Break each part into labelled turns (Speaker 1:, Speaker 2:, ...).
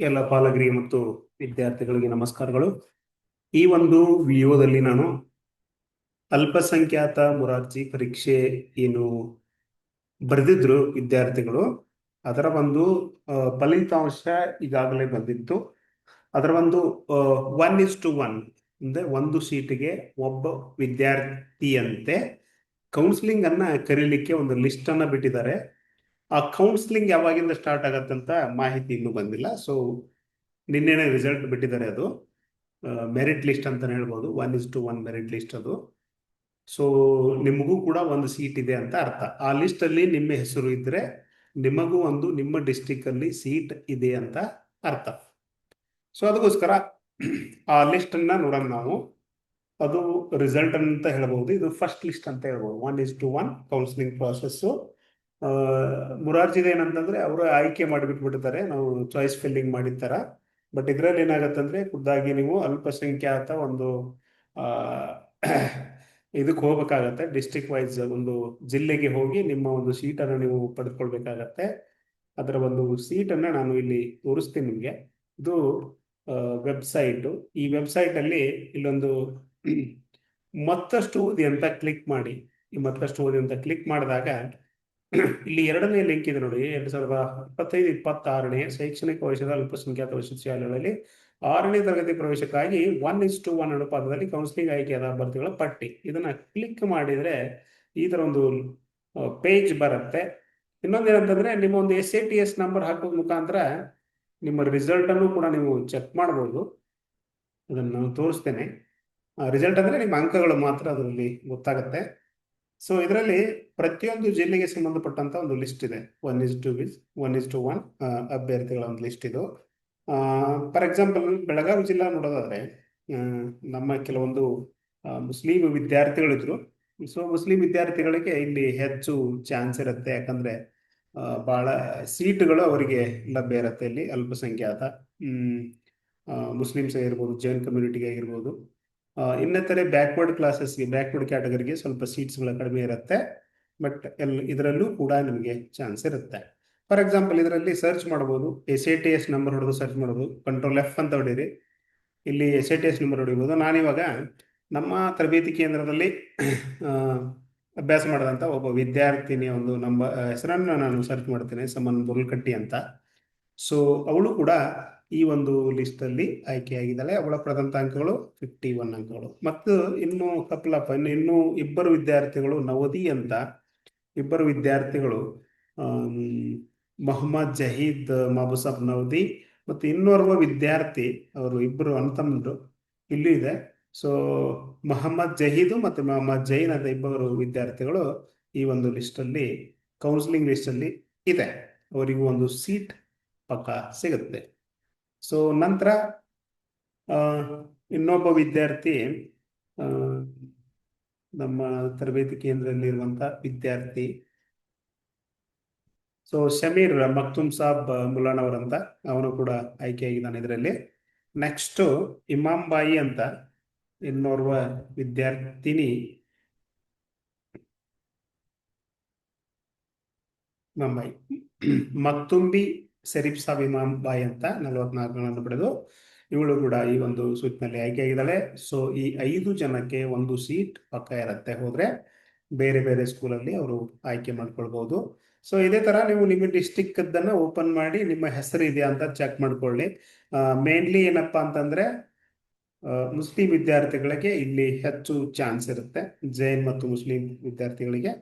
Speaker 1: ಎಲ್ಲ ಪಾಲಕರಿಗೆ ಮತ್ತು ವಿದ್ಯಾರ್ಥಿಗಳಿಗೆ ನಮಸ್ಕಾರಗಳು. ಈ ಒಂದು ವಿಡಿಯೋದಲ್ಲಿ ನಾನು ಅಲ್ಪಸಂಖ್ಯಾತ ಮುರಾರ್ಜಿ ಪರೀಕ್ಷೆ ಏನು ಬರೆದಿದ್ರು ವಿದ್ಯಾರ್ಥಿಗಳು, ಅದರ ಒಂದು ಫಲಿತಾಂಶ ಈಗಾಗಲೇ ಬಂದಿತ್ತು. ಅದರ ಒಂದು ಒನ್ ಇಸ್ ಟು ಒನ್ ಅಂದ್ರೆ ಒಂದು ಸೀಟಿಗೆ ಒಬ್ಬ ವಿದ್ಯಾರ್ಥಿಯಂತೆ ಕೌನ್ಸಿಲಿಂಗ್ ಅನ್ನ ಕರೀಲಿಕ್ಕೆ ಒಂದು ಲಿಸ್ಟ್ ಬಿಟ್ಟಿದ್ದಾರೆ. ಆ ಕೌನ್ಸಿಲಿಂಗ್ ಯಾವಾಗಿಂದ ಸ್ಟಾರ್ಟ್ ಆಗತ್ತಂತ ಮಾಹಿತಿ ಇನ್ನೂ ಬಂದಿಲ್ಲ. ಸೊ ನಿನ್ನೆನೇ ರಿಸಲ್ಟ್ ಬಿಟ್ಟಿದ್ದಾರೆ ಅದು. ಮೆರಿಟ್ ಲಿಸ್ಟ್ ಅಂತ ಹೇಳ್ಬೋದು. One is to one merit list ಅದು. ಸೊ ನಿಮಗೂ ಕೂಡ ಒಂದು ಸೀಟ್ ಇದೆ ಅಂತ ಅರ್ಥ. ಆ ಲಿಸ್ಟ್ ಅಲ್ಲಿ ನಿಮ್ಮ ಹೆಸರು ಇದ್ದರೆ ನಿಮಗೂ ಒಂದು ನಿಮ್ಮ ಡಿಸ್ಟಿಕ್ಕಲ್ಲಿ ಸೀಟ್ ಇದೆ ಅಂತ ಅರ್ಥ. ಸೊ ಅದಕ್ಕೋಸ್ಕರ ಆ ಲಿಸ್ಟ್ ಅನ್ನ ನೋಡೋಣ ನಾವು. ಅದು ರಿಸಲ್ಟ್ ಅಂತ ಹೇಳ್ಬೋದು. ಇದು ಫಸ್ಟ್ ಲಿಸ್ಟ್ ಅಂತ ಹೇಳ್ಬೋದು. One is to one counselling process ಮುರಾರ್ಜಿದ ಏನಂತಂದ್ರೆ ಅವರು ಆಯ್ಕೆ ಮಾಡಿಬಿಟ್ಬಿಟ್ಟಿದ್ದಾರೆ. ನಾವು ಚಾಯ್ಸ್ ಫಿಲ್ಲಿಂಗ್ ಮಾಡಿದ ತರ. ಬಟ್ ಇದ್ರಲ್ಲಿ ಏನಾಗತ್ತಂದ್ರೆ ಖುದ್ದಾಗಿ ನೀವು ಅಲ್ಪಸಂಖ್ಯಾತ ಒಂದು ಇದಕ್ಕೆ ಹೋಗ್ಬೇಕಾಗತ್ತೆ. ಡಿಸ್ಟ್ರಿಕ್ಟ್ ವೈಸ್ ಒಂದು ಜಿಲ್ಲೆಗೆ ಹೋಗಿ ನಿಮ್ಮ ಒಂದು ಸೀಟನ್ನು ನೀವು ಪಡೆದುಕೊಳ್ಬೇಕಾಗತ್ತೆ. ಅದರ ಒಂದು ಸೀಟನ್ನು ನಾನು ಇಲ್ಲಿ ತೋರಿಸ್ತೀನಿ ನಿಮಗೆ. ಇದು ವೆಬ್ಸೈಟು ಈ ವೆಬ್ಸೈಟ್ ಅಲ್ಲಿ ಇಲ್ಲೊಂದು ಮತ್ತಷ್ಟು ಓದಿ ಅಂತ ಕ್ಲಿಕ್ ಮಾಡಿ. ಈ ಮತ್ತಷ್ಟು ಓದಿ ಅಂತ ಕ್ಲಿಕ್ ಮಾಡಿದಾಗ ಇಲ್ಲಿ ಎರಡನೇ ಲಿಂಕ್ ಇದೆ ನೋಡಿ, ಎರಡ್ ಸಾವಿರದ ಇಪ್ಪತ್ತೈದು, ಇಪ್ಪತ್ತಾರನೇ ಶೈಕ್ಷಣಿಕ ವರ್ಷದ ಅಲ್ಪಸಂಖ್ಯಾತ ವಸತಿ ಶಾಲೆಗಳಲ್ಲಿ ಆರನೇ ತರಗತಿ ಪ್ರವೇಶಕ್ಕಾಗಿ ಒನ್ ಇಸ್ ಟು ಒನ್ ಅನುಪಾತದಲ್ಲಿ ಕೌನ್ಸಿಲಿಂಗ್ ಆಯ್ಕೆಯಾದ ಅಭ್ಯರ್ಥಿಗಳ ಪಟ್ಟಿ. ಇದನ್ನ ಕ್ಲಿಕ್ ಮಾಡಿದ್ರೆ ಈ ತರ ಒಂದು ಪೇಜ್ ಬರುತ್ತೆ. ಇನ್ನೊಂದೇನಂತಂದ್ರೆ ನಿಮ್ಮ ಒಂದು S A T S number ಹಾಕೋದ್ ಮುಖಾಂತರ ನಿಮ್ಮ ರಿಸಲ್ಟ್ ಅನ್ನು ಕೂಡ ನೀವು ಚೆಕ್ ಮಾಡಬಹುದು ಅದನ್ನು ನಾನು ತೋರಿಸ್ತೇನೆ. ರಿಸಲ್ಟ್ ಅಂದ್ರೆ ನಿಮ್ಮ ಅಂಕಗಳು ಮಾತ್ರ ಅದರಲ್ಲಿ ಗೊತ್ತಾಗುತ್ತೆ. ಸೊ ಇದರಲ್ಲಿ ಪ್ರತಿಯೊಂದು ಜಿಲ್ಲೆಗೆ ಸಂಬಂಧಪಟ್ಟಂತ ಒಂದು ಲಿಸ್ಟ್ ಇದೆ. One is to ವಿಸ್ one is to one ಅಭ್ಯರ್ಥಿಗಳ ಒಂದು ಲಿಸ್ಟ್ ಇದು. ಫಾರ್ ಎಕ್ಸಾಂಪಲ್ ಬೆಳಗಾವಿ ಜಿಲ್ಲಾ ನೋಡೋದಾದ್ರೆ ನಮ್ಮ ಕೆಲವೊಂದು ಮುಸ್ಲಿಂ ವಿದ್ಯಾರ್ಥಿಗಳಿದ್ರು. ಸೊ ಮುಸ್ಲಿಂ ವಿದ್ಯಾರ್ಥಿಗಳಿಗೆ ಇಲ್ಲಿ ಹೆಚ್ಚು ಚಾನ್ಸ್ ಇರುತ್ತೆ. ಯಾಕಂದ್ರೆ ಬಹಳ ಸೀಟ್ಗಳು ಅವರಿಗೆ ಲಭ್ಯ ಇರುತ್ತೆ ಇಲ್ಲಿ ಅಲ್ಪಸಂಖ್ಯಾತ. ಮುಸ್ಲಿಮ್ಸ್ ಆಗಿರ್ಬೋದು ಜೈನ್ ಕಮ್ಯುನಿಟಿಗೆ ಆಗಿರ್ಬೋದು. ಇನ್ನಿತರೆ ಬ್ಯಾಕ್ವರ್ಡ್ ಕ್ಲಾಸಸ್ಗೆ ಬ್ಯಾಕ್ವರ್ಡ್ ಕ್ಯಾಟಗರಿಗೆ ಸ್ವಲ್ಪ ಸೀಟ್ಸ್ಗಳು ಕಡಿಮೆ ಇರುತ್ತೆ ಬಟ್ ಎಲ್, ಇದರಲ್ಲೂ ಕೂಡ ನಿಮಗೆ ಚಾನ್ಸ್ ಇರುತ್ತೆ. ಫಾರ್ ಎಕ್ಸಾಂಪಲ್ ಇದರಲ್ಲಿ ಸರ್ಚ್ ಮಾಡ್ಬೋದು S A T S number ಹೊಡೆದು ಸರ್ಚ್ ಮಾಡ್ಬೋದು ಕಂಟ್ರೋಲ್ ಎಫ್ ಅಂತ ಹೊಡೀರಿ. ಇಲ್ಲಿ S A T S number ಹೊಡಿಬೋದು. ನಾನಿವಾಗ ನಮ್ಮ ತರಬೇತಿ ಕೇಂದ್ರದಲ್ಲಿ ಅಭ್ಯಾಸ ಮಾಡಿದಂಥ ಒಬ್ಬ ವಿದ್ಯಾರ್ಥಿನಿಯ ಒಂದು ನಂಬರ್ ಹೆಸರನ್ನು ನಾನು ಸರ್ಚ್ ಮಾಡ್ತೇನೆ, ಸಮನ್ ಬುರುಲ್ಕಟ್ಟಿ ಅಂತ. ಸೊ ಅವಳು ಕೂಡ ಈ ಒಂದು ಲಿಸ್ಟ್ ಅಲ್ಲಿ ಆಯ್ಕೆಯಾಗಿದ್ದಾಳೆ. ಅವಳ ಪ್ರದಂತ ಅಂಕಗಳು ಫಿಫ್ಟಿ ಒನ್ ಅಂಕಗಳು. ಮತ್ತು ಇನ್ನು ಕಪಲ್ ಆಫ್ ಇನ್ನು, ಇನ್ನೂ ಇಬ್ಬರು ವಿದ್ಯಾರ್ಥಿಗಳು ನವದಿ ಅಂತ. ಇಬ್ಬರು ವಿದ್ಯಾರ್ಥಿಗಳು ಮೊಹಮ್ಮದ್ ಜಹೀದ್, ಮಬುಸಬ್ ನವದಿ ಮತ್ತು ಇನ್ನೋರ್ವ ವಿದ್ಯಾರ್ಥಿ ಅವರು ಇಬ್ಬರು ಅಣ್ತಮ್ಮಂದ್ರು ಇಲ್ಲೂ ಇದೆ. ಸೊ ಮೊಹಮ್ಮದ್ ಜಹೀದ್ ಮತ್ತು ಮೊಹಮ್ಮದ್ ಜೈನ್ ಅಂತ ಇಬ್ಬರು ವಿದ್ಯಾರ್ಥಿಗಳು ಈ ಒಂದು ಲಿಸ್ಟ್ ಅಲ್ಲಿ ಕೌನ್ಸಿಲಿಂಗ್ ಲಿಸ್ಟ್ ಅಲ್ಲಿ ಇದೆ. ಅವರಿಗೂ ಒಂದು ಸೀಟ್ ಪಕ್ಕ ಸಿಗುತ್ತೆ. ಸೊ ನಂತರ ಇನ್ನೊಬ್ಬ ವಿದ್ಯಾರ್ಥಿ ನಮ್ಮ ತರಬೇತಿ ಕೇಂದ್ರದಲ್ಲಿರುವಂತ ವಿದ್ಯಾರ್ಥಿ. ಸೊ ಶಮೀರ್ ಮಕ್ತುಮ್ ಸಾಬ್ ಮುಲಾನ್ ಅವರಂತ, ಅವನು ಕೂಡ ಆಯ್ಕೆಯಾಗಿದ್ದಾನೆ ಇದರಲ್ಲಿ. ನೆಕ್ಸ್ಟ್ ಇಮಾಮ್ ಬಾಯಿ ಅಂತ ಇನ್ನೋರ್ವ ವಿದ್ಯಾರ್ಥಿನಿ. ಮುಂಬೈ ಮಕ್ತುಂಬಿ ಸಾಬ್ ಇಮಾಮ್ ಬಾಯಿ ಅಂತ ನಲವತ್ನಾಲ್ಕಗಳನ್ನು ಪಡೆದು ಇವಳು ಕೂಡ ಈ ಒಂದು ಸೂಚಿನಲ್ಲಿ ಆಯ್ಕೆಯಾಗಿದ್ದಾಳೆ. ಸೊ ಈ ಐದು ಜನಕ್ಕೆ ಒಂದು ಸೀಟ್ ಪಕ್ಕ ಇರುತ್ತೆ. ಹೋದ್ರೆ ಬೇರೆ ಬೇರೆ ಸ್ಕೂಲಲ್ಲಿ ಅವರು ಆಯ್ಕೆ ಮಾಡ್ಕೊಳ್ಬಹುದು ಸೊ ಇದೇ ತರ ನೀವು ನಿಮ್ಮ ಡಿಸ್ಟಿಕ್ ಅದನ್ನ ಓಪನ್ ಮಾಡಿ ನಿಮ್ಮ ಹೆಸರು ಇದೆಯಾ ಅಂತ ಚೆಕ್ ಮಾಡ್ಕೊಳ್ಳಿ. ಮೇನ್ಲಿ ಏನಪ್ಪಾ ಅಂತಂದ್ರೆ ಮುಸ್ಲಿಂ ವಿದ್ಯಾರ್ಥಿಗಳಿಗೆ ಇಲ್ಲಿ ಹೆಚ್ಚು ಚಾನ್ಸ್ ಇರುತ್ತೆ. ಜೈನ್ ಮತ್ತು ಮುಸ್ಲಿಂ ವಿದ್ಯಾರ್ಥಿಗಳಿಗೆ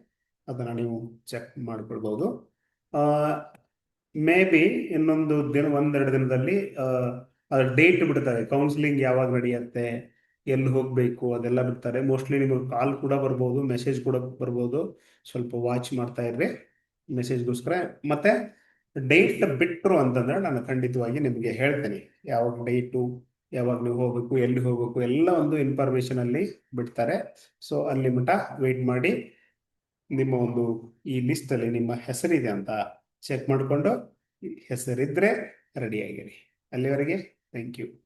Speaker 1: ಅದನ್ನ ನೀವು ಚೆಕ್ ಮಾಡ್ಕೊಳ್ಬಹುದು ಮೇ ಬಿ ಇನ್ನೊಂದು ದಿನ, ಒಂದೆರಡು ದಿನದಲ್ಲಿ ಡೇಟ್ ಬಿಡ್ತಾರೆ. ಕೌನ್ಸಿಲಿಂಗ್ ಯಾವಾಗ ನಡೆಯುತ್ತೆ, ಎಲ್ಲಿ ಹೋಗಬೇಕು, ಅದೆಲ್ಲ ಬಿಡ್ತಾರೆ. ಮೋಸ್ಟ್ಲಿ ನಿಮಗೆ ಕಾಲ್ ಕೂಡ ಬರ್ಬೋದು ಮೆಸೇಜ್ ಕೂಡ ಬರ್ಬೋದು. ಸ್ವಲ್ಪ ವಾಚ್ ಮಾಡ್ತಾ ಇರ್ರಿ ಮೆಸೇಜ್ಗೋಸ್ಕರ ಮತ್ತೆ ಡೇಟ್ ಬಿಟ್ಟರು ಅಂತಂದ್ರೆ ನಾನು ಖಂಡಿತವಾಗಿ ನಿಮಗೆ ಹೇಳ್ತೇನೆ. ಯಾವಾಗ ಡೇಟು ಯಾವಾಗ ನೀವು ಹೋಗ್ಬೇಕು, ಎಲ್ಲಿ ಹೋಗ್ಬೇಕು, ಎಲ್ಲ ಒಂದು ಇನ್ಫಾರ್ಮೇಶನ್ ಅಲ್ಲಿ ಬಿಡ್ತಾರೆ. ಸೊ ಅಲ್ಲಿ ಮಟ್ಟ ವೇಟ್ ಮಾಡಿ ನಿಮ್ಮ ಒಂದು ಈ ಲಿಸ್ಟ್ ಅಲ್ಲಿ ನಿಮ್ಮ ಹೆಸರಿದೆ ಅಂತ ಚೆಕ್ ಮಾಡಿಕೊಂಡು ಹೆಸರಿದ್ರೆ ರೆಡಿ ಆಗಿರಿ. ಅಲ್ಲಿವರೆಗೆ ಥ್ಯಾಂಕ್ ಯು